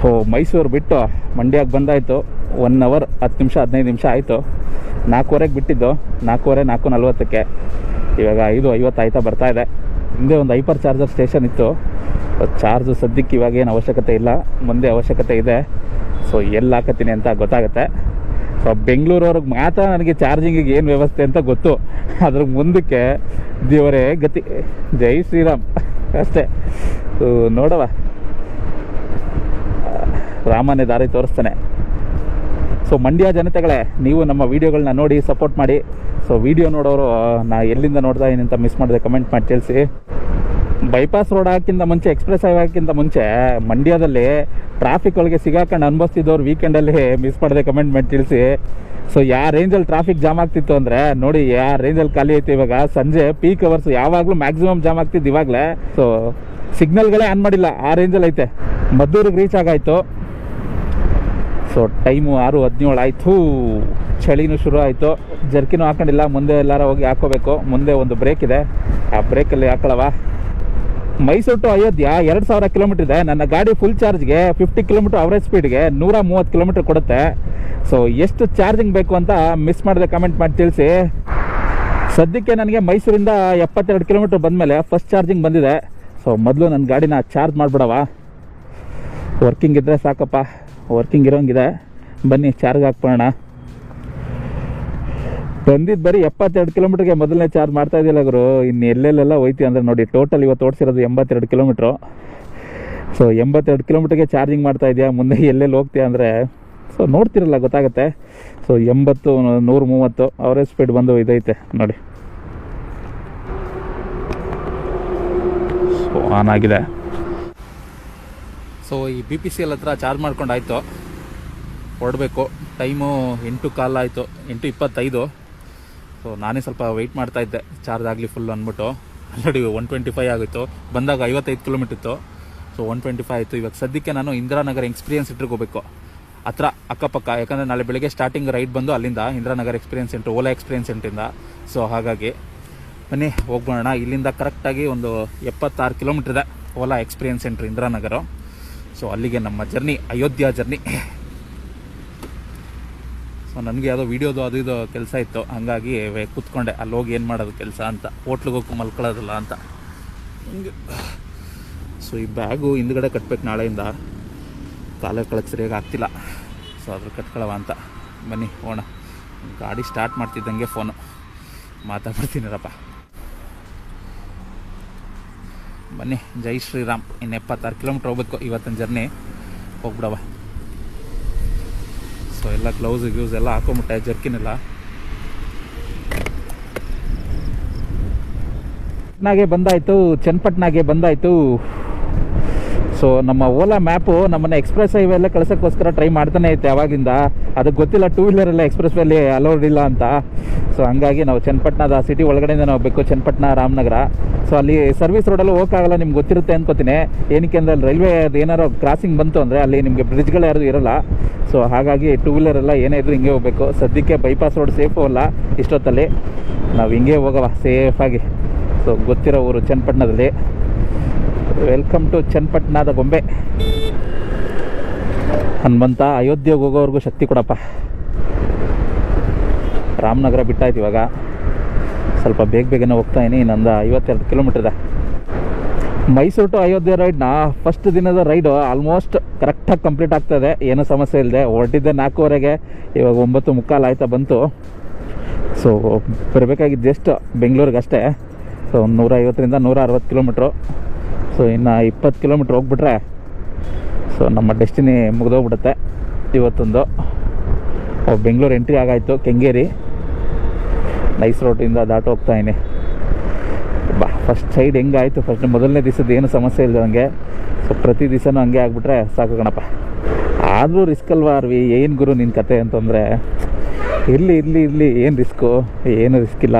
ಓ ಮೈಸೂರು ಬಿಟ್ಟು ಮಂಡ್ಯಕ್ಕೆ ಬಂದಾಯ್ತು. ಒನ್ ಅವರ್ ಹತ್ತು ನಿಮಿಷ, ಹದಿನೈದು ನಿಮಿಷ ಆಯಿತು. ನಾಲ್ಕೂವರೆಗೆ ಬಿಟ್ಟಿದ್ದು. ನಾಲ್ಕೂವರೆ, ನಾಲ್ಕು ನಲ್ವತ್ತಕ್ಕೆ. ಇವಾಗ ಐದು, ಐವತ್ತು ಆಯ್ತಾ ಬರ್ತಾ ಇದೆ. ಹಿಂದೆ ಒಂದು ಹೈಪರ್ ಚಾರ್ಜರ್ ಸ್ಟೇಷನ್ ಇತ್ತು. ಚಾರ್ಜ್ ಸದ್ಯಕ್ಕೆ ಇವಾಗ ಏನು ಅವಶ್ಯಕತೆ ಇಲ್ಲ. ಮುಂದೆ ಅವಶ್ಯಕತೆ ಇದೆ. ಸೊ ಎಲ್ಲಿ ಹಾಕತ್ತೀನಿ ಅಂತ ಗೊತ್ತಾಗುತ್ತೆ. ಸೊ ಬೆಂಗಳೂರವ್ರಿಗೆ ಮಾತ್ರ ನನಗೆ ಚಾರ್ಜಿಂಗಿಗೆ ಏನು ವ್ಯವಸ್ಥೆ ಅಂತ ಗೊತ್ತು. ಅದ್ರ ಮುಂದಕ್ಕೆ ದೇವರೇ ಗತಿ ಜೈ ಶ್ರೀರಾಮ್. ಅಷ್ಟೇ. ನೋಡವ. ರಾಮನೇ ದಾರಿ ತೋರಿಸ್ತಾನೆ. ಸೊ ಮಂಡ್ಯ ಜನತೆಗಳೇ, ನೀವು ನಮ್ಮ ವೀಡಿಯೋಗಳನ್ನ ನೋಡಿ ಸಪೋರ್ಟ್ ಮಾಡಿ. ಸೊ ವಿಡಿಯೋ ನೋಡೋರು ನಾ ಎಲ್ಲಿಂದ ನೋಡ್ತಾ ಅಂತ ಮಿಸ್ ಮಾಡಿದೆ ಕಮೆಂಟ್ ಮಾಡಿ, ತಿಳಿಸಿ. ಬೈಪಾಸ್ ರೋಡ್ ಹಾಕಿಂತ ಮುಂಚೆ ಎಕ್ಸ್ಪ್ರೆಸ್ ಹೈವೇ ಮುಂಚೆ ಮಂಡ್ಯದಲ್ಲಿ ಟ್ರಾಫಿಕ್ ಒಳಗೆ ಸಿಗಾಕೊಂಡು ಅನುಭವಿಸ್ತಿದ್ದವ್ರು ವೀಕೆಂಡಲ್ಲಿ ಮಿಸ್ ಮಾಡದೆ ಕಮೆಂಟ್ ಮಾಡಿ ತಿಳಿಸಿ. ಸೊ ಯಾವ ರೇಂಜಲ್ಲಿ ಟ್ರಾಫಿಕ್ ಜಾಮ್ ಆಗ್ತಿತ್ತು ಅಂದರೆ, ನೋಡಿ ಯಾವ ರೇಂಜಲ್ಲಿ ಖಾಲಿ ಐತೆ ಇವಾಗ, ಸಂಜೆ ಪೀಕ್ ಅವರ್ಸ್ ಯಾವಾಗಲೂ ಮ್ಯಾಕ್ಸಿಮಮ್ ಜಾಮ್ ಆಗ್ತಿದ್ದು ಇವಾಗಲೇ. ಸೊ ಸಿಗ್ನಲ್ಗಳೇ ಆನ್ ಮಾಡಿಲ್ಲ, ಆ ರೇಂಜಲ್ಲಿ ಐತೆ. ಮದ್ದೂರಿಗೆ ರೀಚ್ ಆಗಾಯಿತು. ಸೊ ಟೈಮು ಆರು ಹದಿನೇಳು ಆಯಿತು. ಚಳಿನೂ ಶುರು ಆಯಿತು. ಜರ್ಕಿನೂ ಹಾಕೊಂಡಿಲ್ಲ, ಮುಂದೆ ಎಲ್ಲಾರ ಹೋಗಿ ಹಾಕೋಬೇಕು ಮುಂದೆ ಒಂದು ಬ್ರೇಕ್ ಇದೆ. ಆ ಬ್ರೇಕಲ್ಲಿ ಹಾಕೊಳ್ಳವ ಮೈಸೂರು ಟು ಅಯೋಧ್ಯ ಎರಡು ಸಾವಿರ ಕಿಲೋಮೀಟರ್ ಇದೆ. ನನ್ನ ಗಾಡಿ ಫುಲ್ ಚಾರ್ಜ್ಗೆ ಫಿಫ್ಟಿ ಕಿಲೋಮೀಟರ್ ಅವರೇಜ್ ಸ್ಪೀಡ್ಗೆ ನೂರ ಮೂವತ್ತು ಕಿಲೋಮೀಟರ್ ಕೊಡುತ್ತೆ. ಸೊ ಎಷ್ಟು ಚಾರ್ಜಿಂಗ್ ಬೇಕು ಅಂತ ಮಿಸ್ ಮಾಡಿದೆ ಕಮೆಂಟ್ ಮಾಡಿ ತಿಳಿಸಿ. ಸದ್ಯಕ್ಕೆ ನನಗೆ ಮೈಸೂರಿಂದ ಎಪ್ಪತ್ತೆರಡು ಕಿಲೋಮೀಟರ್ ಬಂದಮೇಲೆ ಫಸ್ಟ್ ಚಾರ್ಜಿಂಗ್ ಬಂದಿದೆ. ಸೊ ಮೊದಲು ನನ್ನ ಗಾಡಿನ ಚಾರ್ಜ್ ಮಾಡಿಬಿಡವ ವರ್ಕಿಂಗ್ ಇದ್ದರೆ ಸಾಕಪ್ಪ. ವರ್ಕಿಂಗ್ ಇರೋಂಗಿದೆ. ಬನ್ನಿ ಚಾರ್ಜ್ ಹಾಕ್ಬೋಣ ಬಂದಿದ್ದು ಬರೀ ಎಪ್ಪತ್ತೆರಡು ಕಿಲೋಮೀಟರ್ಗೆ ಮೊದಲನೇ ಚಾರ್ಜ್ ಮಾಡ್ತಾ ಇದೆಯಲ್ಲ ಗುರು. ಇನ್ನು ಎಲ್ಲೆಲ್ಲೆಲ್ಲ ಹೋಯ್ತಿ ಅಂದ್ರೆ ನೋಡಿ ಟೋಟಲ್ ಇವತ್ತು ಓಡಿಸಿರೋದು ಎಂಬತ್ತೆರಡು ಕಿಲೋಮೀಟ್ರು. ಸೊ ಎಂಬತ್ತೆರಡು ಕಿಲೋಮೀಟರ್ಗೆ ಚಾರ್ಜಿಂಗ್ ಮಾಡ್ತಾ ಇದೆಯಾ? ಮುಂದೆ ಎಲ್ಲೆಲ್ಲಿ ಹೋಗ್ತೀಯ ಅಂದರೆ ಸೊ ನೋಡ್ತಿರಲ್ಲ, ಗೊತ್ತಾಗುತ್ತೆ. ಸೊ ಎಂಬತ್ತು, ನೂರು ಮೂವತ್ತು ಅವರೇಜ್ ಸ್ಪೀಡ್ ಬಂದು ಇದೈತೆ, ನೋಡಿ. ಸೊ ಆನ್ ಆಗಿದೆ. ಸೊ ಈ ಬಿ ಪಿ ಸಿ ಎಲ್ ಹತ್ರ ಚಾರ್ಜ್ ಮಾಡ್ಕೊಂಡಾಯ್ತು ಹೊರಡಬೇಕು ಟೈಮು ಎಂಟು ಕಾಲ ಆಯಿತು. ಎಂಟು ಇಪ್ಪತ್ತೈದು. ಸೊ ನಾನೇ ಸ್ವಲ್ಪ ವೆಯ್ಟ್ ಮಾಡ್ತಾ ಇದ್ದೆ. ಚಾರ್ಜ್ ಆಗಲಿ ಫುಲ್ ಅಂದ್ಬಿಟ್ಟು. ಆಲ್ರೆಡಿ ಒನ್ ಟ್ವೆಂಟಿ ಫೈವ್ ಆಗಿತ್ತು ಬಂದಾಗ ಐವತ್ತೈದು ಕಿಲೋಮೀಟರ್ ಇತ್ತು. ಸೊ ಒನ್ ಟ್ವೆಂಟಿ ಫೈವ್ ಆಯಿತು. ಇವಾಗ ಸದ್ಯಕ್ಕೆ ನಾನು ಇಂದಿರಾನಗರ ಎಕ್ಸ್ಪೀರಿಯನ್ಸ್ ಸೆಂಟ್ರಿಗೆ ಹೋಗಬೇಕು ಹತ್ರ ಅಕ್ಕಪಕ್ಕ. ಯಾಕಂದರೆ ನಾಳೆ ಬೆಳಗ್ಗೆ ಸ್ಟಾರ್ಟಿಂಗ್ ರೈಡ್ ಬಂದು ಅಲ್ಲಿಂದ Indiranagar experience centre Ola experience ಸೆಂಟ್ರಿಂದ so ಹಾಗಾಗಿ ಬನ್ನಿ ಹೋಗ್ಬೋಣ ಇಲ್ಲಿಂದ ಕರೆಕ್ಟಾಗಿ ಒಂದು ಎಪ್ಪತ್ತಾರು ಕಿಲೋಮೀಟ್ರ್ ಇದೆ Ola experience centre Indiranagar. So ಅಲ್ಲಿಗೆ ನಮ್ಮ ಜರ್ನಿ ಅಯೋಧ್ಯ ಜರ್ನಿ ಸೊ ನನಗೆ ಯಾವುದೋ ವೀಡಿಯೋದು ಅದು ಇದು ಕೆಲಸ ಇತ್ತು. ಹಂಗಾಗಿ ಕೂತ್ಕೊಂಡೆ. ಅಲ್ಲಿ ಹೋಗಿ ಏನು ಮಾಡೋದು ಕೆಲಸ ಅಂತ. ಹೋಟ್ಲಿಗೆ ಹೋಗಿ ಮಲ್ಕೊಳ್ಳೋದಿಲ್ಲ ಅಂತ. ಹಿಂಗೆ. ಸೊ ಈ ಬ್ಯಾಗು ಹಿಂದ್ಗಡೆ ಕಟ್ಬೇಕು ನಾಳೆಯಿಂದ. ಕಾಲೇಜ್ ಕಳಕ್ಕೆ ಸರಿಯಾಗಿ ಆಗ್ತಿಲ್ಲ. ಸೊ ಅದ್ರ ಕಟ್ಕೊಳ್ಳವ ಅಂತ. ಬನ್ನಿ ಹೋಣ ಗಾಡಿ ಸ್ಟಾರ್ಟ್ ಮಾಡ್ತಿದ್ದಂಗೆ ಫೋನು ಮಾತಾಡ್ಬಿಡ್ತೀನಿರಪ್ಪ ಬನ್ನಿ, ಜೈ ಶ್ರೀರಾಮ್. ಇನ್ನು ಎಪ್ಪತ್ತಾರು ಕಿಲೋಮೀಟ್ರ್ ಹೋಗ್ಬೇಕು. ಇವತ್ತಿನ ಜರ್ನಿ ಹೋಗ್ಬಿಡವ. ಸೊ ಎಲ್ಲ ಗ್ಲೌಸ್ ಗ್ಯೂಸ್ ಎಲ್ಲ ಹಾಕೊಂಬಿಟ್ಟೆ ಜರ್ಕಿನ್ ಎಲ್ಲ ನಾಗೆ ಬಂದಾಯ್ತು ಚನ್ನಪಟ್ಟಣಗೆ ಬಂದಾಯಿತು. ಸೊ ನಮ್ಮ ಓಲಾ ಮ್ಯಾಪು ನಮ್ಮನ್ನ ಎಕ್ಸ್ಪ್ರೆಸ್ ಹೈವೆಲ್ಲ ಕಳ್ಸೋಕ್ಕೋಸ್ಕರ ಟ್ರೈ ಮಾಡ್ತಾನೆ ಐತೆ ಅವಾಗಿಂದ ಅದಕ್ಕೆ ಗೊತ್ತಿಲ್ಲ ಟೂ ವೀಲರ್ ಎಲ್ಲ ಎಕ್ಸ್ಪ್ರೆಸ್ ಅಲ್ಲಿ ಅಲೋಡ್ ಇಲ್ಲ ಅಂತ. ಸೊ ಹಂಗಾಗಿ ನಾವು ಚನ್ನಪಟ್ಟಣದ ಸಿಟಿ ಒಳಗಡೆಯಿಂದ ನಾವು ಬೇಕು, ಚನ್ನಪಟ್ಟಣ, ರಾಮನಗರ. ಸೊ ಅಲ್ಲಿ ಸರ್ವಿಸ್ ರೋಡಲ್ಲಿ ಹೋಗೋಕ್ಕಾಗಲ್ಲ ನಿಮ್ಗೆ ಗೊತ್ತಿರುತ್ತೆ ಅನ್ಕೋತೀನಿ. ಏನಕ್ಕೆ ಅಂದರೆ ಅಲ್ಲಿ ರೈಲ್ವೆ ಅದು ಏನಾರು ಕ್ರಾಸಿಂಗ್ ಬಂತು ಅಂದರೆ ಅಲ್ಲಿ ನಿಮಗೆ ಬ್ರಿಡ್ಜ್ಗಳು ಯಾರು ಇರಲ್ಲ. ಸೊ ಹಾಗಾಗಿ ಟೂ ವೀಲರ್ ಎಲ್ಲ ಏನೇ ಇದ್ರೂ ಹಿಂಗೆ ಹೋಗ್ಬೇಕು. ಸದ್ಯಕ್ಕೆ ಬೈಪಾಸ್ ರೋಡ್ ಸೇಫು ಅಲ್ಲ, ಇಷ್ಟೊತ್ತಲ್ಲಿ. ನಾವು ಹಿಂಗೆ ಹೋಗವ ಸೇಫಾಗಿ ಸೊ ಗೊತ್ತಿರೋ ಊರು ಚನ್ನಪಟ್ಟಣದಲ್ಲಿ. ವೆಲ್ಕಮ್ ಟು ಚನ್ನಪಟ್ಟಣದ ಗೊಂಬೆ ಹನುಮಂತ, ಅಯೋಧ್ಯೆಗೆ ಹೋಗೋವರೆಗೂ ಶಕ್ತಿ ಕೊಡಪ್ಪ. ರಾಮನಗರ ಬಿಟ್ಟಾಯ್ತು ಇವಾಗ. ಸ್ವಲ್ಪ ಬೇಗ ಬೇಗನೆ ಹೋಗ್ತಾ ಇದೀನಿ, ಇನ್ನೊಂದು ಐವತ್ತೆರಡು ಕಿಲೋಮೀಟರ್ ಇದೆ. ಮೈಸೂರು ಟು ಅಯೋಧ್ಯೆ ರೈಡ್ನ ಫಸ್ಟ್ ದಿನದ ರೈಡು ಆಲ್ಮೋಸ್ಟ್ ಕರೆಕ್ಟಾಗಿ ಕಂಪ್ಲೀಟ್ ಆಗ್ತದೆ ಏನೂ ಸಮಸ್ಯೆ ಇಲ್ಲದೆ ಹೊರಟಿದ್ದೆ ನಾಲ್ಕೂವರೆಗೆ, ಇವಾಗ ಒಂಬತ್ತು ಮುಕ್ಕಾಲು ಆಯ್ತಾ ಬಂತು. ಸೊ ಬರಬೇಕಾಗಿದ್ದು ಜಸ್ಟ್ ಬೆಂಗಳೂರಿಗೆ ಅಷ್ಟೇ ಸೊ ಒಂದು ನೂರ ಐವತ್ತರಿಂದ ನೂರ ಅರವತ್ತು ಕಿಲೋಮೀಟ್ರು ಸೊ ಇನ್ನು ಇಪ್ಪತ್ತು ಕಿಲೋಮೀಟ್ರ್ ಹೋಗ್ಬಿಟ್ರೆ ಸೊ ನಮ್ಮ ಡೆಸ್ಟಿನಿ ಮುಗಿದೋಗ್ಬಿಡುತ್ತೆ. ಇವತ್ತೊಂದು ಬೆಂಗಳೂರು ಎಂಟ್ರಿ ಆಗಾಯಿತು, ಕೆಂಗೇರಿ. ನೈಸ್ ರೋಟಿಂದ ದಾಟು ಹೋಗ್ತಾ ಇದೀನಿ ಬಾ ಫಸ್ಟ್ ಸೈಡ್ ಹೆಂಗಾಯಿತು? ಫಸ್ಟ್ ಮೊದಲನೇ ದಿವಸದ ಏನು ಸಮಸ್ಯೆ ಇಲ್ಲ ನನಗೆ ಸೊ ಪ್ರತಿ ದಿವಸನೂ ಹಂಗೆ ಆಗಿಬಿಟ್ರೆ ಸಾಕು ಕಣಪ್ಪ. ಆದರೂ ರಿಸ್ಕ್ ಅಲ್ವಾ ಅರ್ವಿ? ಏನು ಗುರು ನಿನ್ನ ಕತೆ ಅಂತಂದರೆ, ಇರಲಿ ಇರಲಿ ಇರಲಿ, ಏನು ರಿಸ್ಕು ಏನು ರಿಸ್ಕ್ ಇಲ್ಲ.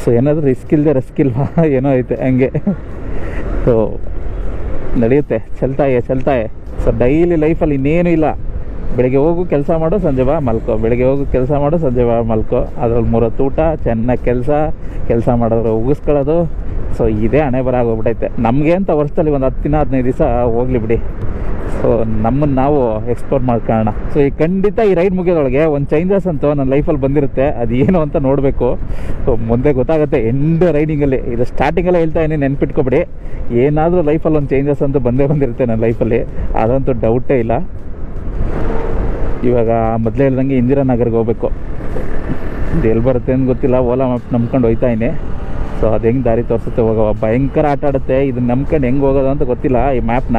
ಸೊ ಏನಾದರೂ ರಿಸ್ಕ್ ಇಲ್ಲದೆ ರಿಸ್ಕ್ ಇಲ್ವಾ? ಏನೋ ಐತೆ, ಹಂಗೆ. ಸೊ ನಡೆಯುತ್ತೆ, ಚಲ್ತಾಯೆ ಚಲ್ತಾಯೆ. ಸೊ ಡೈಲಿ ಲೈಫಲ್ಲಿ ಇನ್ನೇನು ಇಲ್ಲ. ಬೆಳಿಗ್ಗೆ ಹೋಗು ಕೆಲಸ ಮಾಡು, ಸಂಜೆ ಬಾ, ಮಲ್ಕೋ. ಬೆಳಿಗ್ಗೆ ಹೋಗು ಕೆಲಸ ಮಾಡು, ಸಂಜೆ ಬಾ, ಮಲ್ಕೋ. ಅದ್ರಲ್ಲಿ ಮೂರತ್ತು ಊಟ, ಚೆನ್ನಾಗಿ ಕೆಲಸ. ಕೆಲಸ ಮಾಡಿದ್ರೆ ಉಗಿಸ್ಕೊಳ್ಳೋದು. ಸೊ ಇದೇ ಹಣೆ ಬರ ಆಗೋಗ್ಬಿಟ್ಟೈತೆ ನಮಗೆ ಅಂತ ವರ್ಷದಲ್ಲಿ ಒಂದು ಹತ್ತಿನ ದಿನ, ಹದಿನೈದು ದಿವಸ ಹೋಗ್ಲಿ ಬಿಡಿ. ಸೊ ನಮ್ಮನ್ನು ನಾವು ಎಕ್ಸ್ಪ್ಲೋರ್ ಮಾಡ್ಕೊಳ್ಳೋಣ. ಸೊ ಈ ಖಂಡಿತ ಈ ರೈಡ್ ಮುಗಿಯೋದೊಳಗೆ ಒಂದು ಚೇಂಜಸ್ ಅಂತೂ ನನ್ನ ಲೈಫಲ್ಲಿ ಬಂದಿರುತ್ತೆ. ಅದು ಏನು ಅಂತ ನೋಡಬೇಕು. ಸೊ ಮುಂದೆ ಗೊತ್ತಾಗುತ್ತೆ. ಎಂಡ್ ರೈಡಿಂಗಲ್ಲಿ ಇದು ಸ್ಟಾರ್ಟಿಂಗಲ್ಲೇ ಹೇಳ್ತಾ ಇದ್ದೀನಿ ನೆನ್ಪಿಟ್ಕೊಬಿಡಿ. ಏನಾದರೂ ಲೈಫಲ್ಲಿ ಒಂದು ಚೇಂಜಸ್ ಅಂತೂ ಬಂದೇ ಬಂದಿರುತ್ತೆ ನನ್ನ ಲೈಫಲ್ಲಿ ಅದಂತೂ ಡೌಟೇ ಇಲ್ಲ. ಇವಾಗ ಮೊದಲೇ ಹೇಳ್ದಂಗೆ ಇಂದಿರಾನಗರ್ಗೆ ಹೋಗ್ಬೇಕು. ಇದು ಎಲ್ಲಿ ಬರುತ್ತೆ ಅಂತ ಗೊತ್ತಿಲ್ಲ. ಓಲಾ ಮ್ಯಾಪ್ ನಂಬ್ಕೊಂಡು ಹೋಯ್ತಾ ಇದೀನಿ. ಸೊ ಅದು ಹೆಂಗೆ ದಾರಿ ತೋರಿಸುತ್ತೆ ಹೋಗವ. ಭಯಂಕರ ಆಟ ಆಡುತ್ತೆ. ಇದನ್ನ ನಂಬ್ಕೊಂಡು ಹೆಂಗೆ ಹೋಗೋದು ಅಂತ ಗೊತ್ತಿಲ್ಲ ಈ ಮ್ಯಾಪ್ನ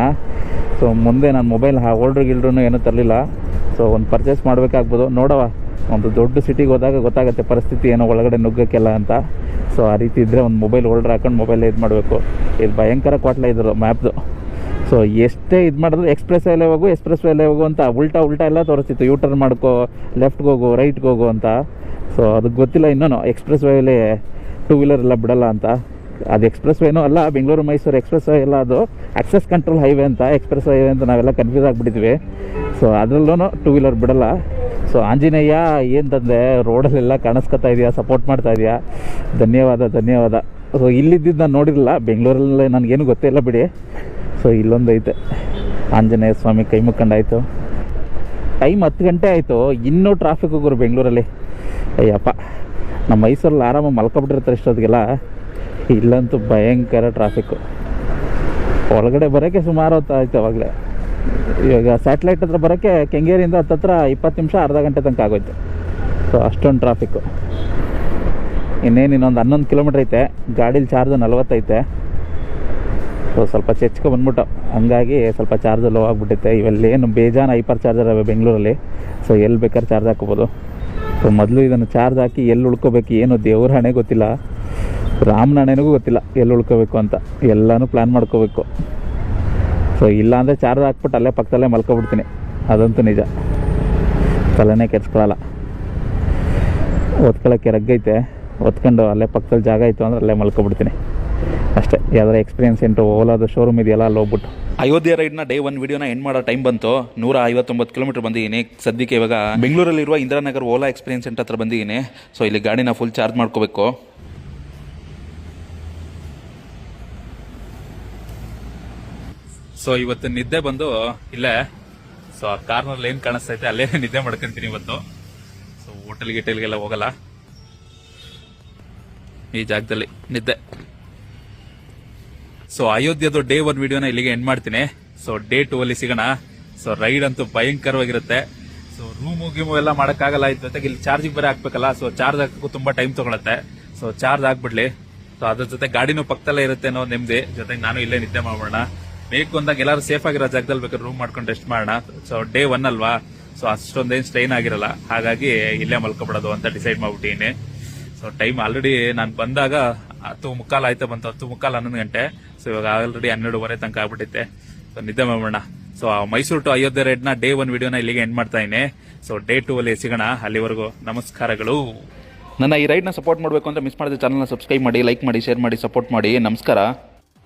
ಸೊ ಮುಂದೆ ನಾನು ಮೊಬೈಲ್ ಓಲ್ಡ್ರ್ ಗಿಲ್ಡ್ರೂ ಏನೂ ತರಲಿಲ್ಲ. ಸೊ ಒಂದು ಪರ್ಚೇಸ್ ಮಾಡಬೇಕಾಗ್ಬೋದು. ನೋಡವ ಒಂದು ದೊಡ್ಡ ಸಿಟಿಗೆ ಹೋದಾಗ ಗೊತ್ತಾಗುತ್ತೆ ಪರಿಸ್ಥಿತಿ ಏನೋ ಒಳಗಡೆ ನುಗ್ಗಕ್ಕೆಲ್ಲ ಅಂತ. ಸೊ ಆ ರೀತಿ ಇದ್ದರೆ ಒಂದು ಮೊಬೈಲ್ ಓಲ್ಡ್ರ್ ಹಾಕೊಂಡು ಮೊಬೈಲ್ ಇದು ಮಾಡಬೇಕು. ಇದು ಭಯಂಕರ ಕ್ವಾಟ್ಲ ಇದ್ರು ಮ್ಯಾಪ್ದು ಸೊ ಎಷ್ಟೇ ಇದು ಮಾಡಿದ್ರು ಎಕ್ಸ್ಪ್ರೆಸ್ ವೇಲೆ ಹೋಗು ಎಕ್ಸ್ಪ್ರೆಸ್ ವೇಲೆ ಹೋಗು ಅಂತ ಉಲ್ಟಾ ಉಲ್ಟಾ ಎಲ್ಲ ತೋರಿಸ್ತಿತ್ತು. ಯೂ ಟರ್ನ್ ಮಾಡ್ಕೋ ಲೆಫ್ಟ್ಗೆ ಹೋಗು ರೈಟ್ಗೆ ಹೋಗು ಅಂತ. ಸೊ ಅದಕ್ಕೆ ಗೊತ್ತಿಲ್ಲ ಇನ್ನೂ ಎಕ್ಸ್ಪ್ರೆಸ್ ವೇಲೆ ಟೂ ವೀಲರ್ ಎಲ್ಲ ಬಿಡಲ್ಲ ಅಂತ. ಅದು ಎಕ್ಸ್ಪ್ರೆಸ್ ವೇನೂ ಅಲ್ಲ, ಬೆಂಗಳೂರು, ಮೈಸೂರು ಎಕ್ಸ್ಪ್ರೆಸ್ ವೇ ಎಲ್ಲ ಅದು ಆಕ್ಸೆಸ್ ಕಂಟ್ರೋಲ್ ಹೈವೇ ಅಂತ ಎಕ್ಸ್ಪ್ರೆಸ್ ಹೈವೇ ಅಂತ ನಾವೆಲ್ಲ ಕನ್ಫ್ಯೂಸ್ ಆಗಿಬಿಟ್ಟಿದ್ವಿ. ಸೊ ಅದರಲ್ಲೂ ಟೂ ವೀಲರ್ ಬಿಡಲ್ಲ. ಸೊ ಆಂಜನೇಯ ಏನಂತಂದರೆ ತಂದೆ, ರೋಡಲ್ಲೆಲ್ಲ ಕಾಣಿಸ್ಕೊತಾ ಇದೆಯಾ ಸಪೋರ್ಟ್ ಮಾಡ್ತಾ ಇದೆಯಾ? ಧನ್ಯವಾದ ಧನ್ಯವಾದ. ಸೊ ಇಲ್ಲಿದ್ದಿದ್ದು ನಾನು ನೋಡಿರಲಿಲ್ಲ, ಬೆಂಗಳೂರಲ್ಲಿ ನನಗೇನು ಗೊತ್ತೇ ಇಲ್ಲ ಬಿಡಿ. ಸೊ ಇಲ್ಲೊಂದು ಐತೆ ಆಂಜನೇಯ ಸ್ವಾಮಿ ಕೈ ಮುಕ್ಕಂಡಾಯಿತು. ಟೈಮ್ ಹತ್ತು ಗಂಟೆ ಆಯಿತು. ಇನ್ನೂ ಟ್ರಾಫಿಕ್ ಹೋಗೋರು ಬೆಂಗಳೂರಲ್ಲಿ. ಅಯ್ಯಪ್ಪ ನಮ್ಮ ಮೈಸೂರಲ್ಲಿ ಆರಾಮಾಗಿ ಮಲ್ಕೊಬಿಟ್ಟಿರ್ತಾರೆ ಇಷ್ಟೊತ್ತಿಗೆಲ್ಲ. ಇಲ್ಲಂತೂ ಭಯಂಕರ ಟ್ರಾಫಿಕ್ಕು ಒಳಗಡೆ ಬರೋಕ್ಕೆ ಸುಮಾರು ಹೊತ್ತಾಯ್ತು ಅವಾಗಲೇ. ಇವಾಗ ಸ್ಯಾಟಲೈಟ್ ಹತ್ರ ಬರೋಕ್ಕೆ ಕೆಂಗೇರಿಯಿಂದ ಹತ್ತತ್ರ ಇಪ್ಪತ್ತು ನಿಮಿಷ ಅರ್ಧ ಗಂಟೆ ತನಕ ಆಗೋಯ್ತು. ಸೊ ಅಷ್ಟೊಂದು ಟ್ರಾಫಿಕ್ಕು ಇನ್ನೇನು ಇನ್ನೊಂದು ಹನ್ನೊಂದು ಕಿಲೋಮೀಟ್ರ್ ಐತೆ. ಗಾಡೀಲಿ ಚಾರ್ಜ್ ನಲ್ವತ್ತೈತೆ ಸೊ ಸ್ವಲ್ಪ ಚೆಚ್ಕೊ ಬಂದ್ಬಿಟ್ಟು. ಹಂಗಾಗಿ ಸ್ವಲ್ಪ ಚಾರ್ಜ್ ಲೋ ಆಗಿಬಿಟ್ಟೈತೆ ಇವೆಲ್ಲೇನು ಬೇಜಾನ್ ಹೈಪರ್ ಚಾರ್ಜರ್ ಅವೆ ಬೆಂಗಳೂರಲ್ಲಿ. ಸೊ ಎಲ್ಲಿ ಬೇಕಾದ್ರೆ ಚಾರ್ಜ್ ಹಾಕೋಬೋದು ಸೊ ಮೊದಲು ಇದನ್ನು ಚಾರ್ಜ್ ಹಾಕಿ ಎಲ್ಲಿ ಉಳ್ಕೋಬೇಕು, ಏನು ದೇವ್ರ ಹಣೆ ಗೊತ್ತಿಲ್ಲ. ರಾಮನಾಣೆನಿಗೂ ಗೊತ್ತಿಲ್ಲ ಎಲ್ಲಿ ಉಳ್ಕೋಬೇಕು ಅಂತ. ಎಲ್ಲನೂ ಪ್ಲ್ಯಾನ್ ಮಾಡ್ಕೋಬೇಕು. ಸೊ ಇಲ್ಲಾಂದರೆ ಚಾರ್ಜ್ ಹಾಕ್ಬಿಟ್ಟು ಅಲ್ಲೇ ಪಕ್ಕದಲ್ಲೇ ಮಲ್ಕೊಬಿಡ್ತೀನಿ. ಅದಂತೂ ನಿಜ. ತಲೆನೇ ಕೆಚ್ಕೊಳಲ್ಲ ಒತ್ಕೊಳ್ಳೋಕ್ಕೆ ರಗ್ಗೈತೆ. ಒತ್ಕೊಂಡು ಅಲ್ಲೇ ಪಕ್ಕದಲ್ಲಿ ಜಾಗ ಇತ್ತು ಅಂದರೆ ಅಲ್ಲೇ ಮಲ್ಕೊಬಿಡ್ತೀನಿ. ಅಷ್ಟೇ. ಯಾವ್ದಾರ ಎಕ್ಸ್ಪೀರಿಯನ್ಸ್ ಎಂಟು ಓಲಾದ ಶೋರೂಮ್ ಇದೆಯಲ್ಲ ಅಲ್ಲಿ ಹೋಗ್ಬಿಟ್ಟು. ಅಯೋಧ್ಯೆ ರೈಡ್ನ ಡೇ ಒನ್ ವಿಡಿಯೋನ ಎಂಡ್ ಮಾಡೋ ಟೈಮ್ ಬಂತು. ನೂರ ಐವತ್ತೊಂಬತ್ತು ಕಿಲೋಮೀಟರ್ ಬಂದಿದ್ದೀನಿ. ಸದ್ಯಕ್ಕೆ ಇವಾಗ ಬೆಂಗಳೂರಲ್ಲಿರುವ ಇಂದಿರಾನಗರ್ ಓಲಾ ಎಕ್ಸ್ಪೀರಿಯನ್ಸ್ ಸೆಂಟರ್ ಹತ್ರ ಬಂದಿದ್ದೀನಿ. ಸೊ ಇಲ್ಲಿ ಗಾಡಿನ ಫುಲ್ ಚಾರ್ಜ್ ಮಾಡ್ಕೋಬೇಕು. ಸೊ ಇವತ್ತು ನಿದ್ದೆ ಬಂದು ಇಲ್ಲೇ. ಸೊ ಆ ಕಾರ್ನಲ್ಲಿ ಏನ್ ಕಾಣಿಸ್ತೈತೆ, ಅಲ್ಲೇ ನಿದ್ದೆ ಮಾಡ್ಕೊಂತೀನಿ ಇವತ್ತು. ಸೊ ಹೋಟೆಲ್ ಗಿಟೆಲ್ಗೆಲ್ಲ ಹೋಗಲ್ಲ. ಈ ಜಾಗದಲ್ಲಿ ನಿದ್ದೆ. ಸೊ ಅಯೋಧ್ಯದ ಡೇ ಒನ್ ವಿಡಿಯೋನ ಇಲ್ಲಿಗೆ ಎಂಡ್ ಮಾಡ್ತೀನಿ. ಸೊ ಡೇ ಟೂ ಅಲ್ಲಿ ಸಿಗೋಣ. ಸೊ ರೈಡ್ ಅಂತೂ ಭಯಂಕರವಾಗಿರುತ್ತೆ. ಸೊ ರೂಮು ಗೀಮು ಎಲ್ಲ ಮಾಡೋಕ್ಕಾಗಲ್ಲ. ಇದ್ ಜೊತೆಗೆ ಇಲ್ಲಿ ಚಾರ್ಜಿಂಗ್ ಬೇರೆ ಹಾಕ್ಬೇಕಲ್ಲ. ಸೊ ಚಾರ್ಜ್ ಹಾಕಕ್ಕೂ ತುಂಬಾ ಟೈಮ್ ತಗೊಳತ್ತೆ. ಸೊ ಚಾರ್ಜ್ ಹಾಕ್ಬಿಡ್ಲಿ ಸೊ ಅದ್ರ ಜೊತೆ ಗಾಡಿನೂ ಪಕ್ಕದಲ್ಲೇ ಇರುತ್ತೆ ಅನ್ನೋ ನೆಮ್ಮದಿ. ಜೊತೆಗೆ ನಾನು ಇಲ್ಲೇ ನಿದ್ದೆ ಮಾಡೋಣ ಬೇಕು ಅಂದಾಗ ಎಲ್ಲರೂ ಸೇಫ್ ಆಗಿರೋ ಜಾಗದಲ್ಲಿ ಬೇಕಾದ್ರೆ ರೂಮ್ ಮಾಡ್ಕೊಂಡು ರೆಸ್ಟ್ ಮಾಡೋಣ. ಸೊ ಡೇ ಒನ್ ಅಲ್ವಾ? ಸೊ ಅಷ್ಟೊಂದೇನು ಸ್ಟ್ರೈನ್ ಆಗಿರಲ್ಲ. ಹಾಗಾಗಿ ಇಲ್ಲೇ ಮಲ್ಕೊಬಿಡೋದು ಅಂತ ಡಿಸೈಡ್ ಮಾಡ್ಬಿಟ್ಟಿನಿ ಸೊ ಟೈಮ್ ಆಲ್ರೆಡಿ ನಾನು ಬಂದಾಗ ಹತ್ತು ಮುಕ್ಕಾಲು ಆಯ್ತಾ ಬಂತು. ಹತ್ತು ಮುಕ್ಕಾಲು ಹನ್ನೊಂದು ಗಂಟೆ. ಸೊ ಇವಾಗ ಆಲ್ರೆಡಿ ಹನ್ನೆರಡುವರೆ ತನಕ ಆಗ್ಬಿಟ್ಟೈತೆ ಸೊ ನಿದ್ದೆ ಮಾಡೋಣ ಸೊ ಮೈಸೂರು ಟು ಅಯೋಧ್ಯೆ ರೈಡ್ನ ಡೇ ಒನ್ ವಿಡಿಯೋನ ಇಲ್ಲಿಗೆ ಎಂಡ್ ಮಾಡ್ತಾ ಇದ್ದೀನಿ. ಸೊ ಡೇ ಟೂ ಅಲ್ಲಿ ಸಿಗೋಣ. ಅಲ್ಲಿವರೆಗೂ ನಮಸ್ಕಾರಗಳು. ನನ್ನ ಈ ರೈಡ್ನ ಸಪೋರ್ಟ್ ಮಾಡಬೇಕು ಅಂತ ಮಿಸ್ ಮಾಡಿದ ಚಾನಲ್ನ ಸಬ್ಸ್ಕ್ರೈಬ್ ಮಾಡಿ ಲೈಕ್ ಮಾಡಿ ಶೇರ್ ಮಾಡಿ ಸಪೋರ್ಟ್ ಮಾಡಿ. ನಮಸ್ಕಾರ.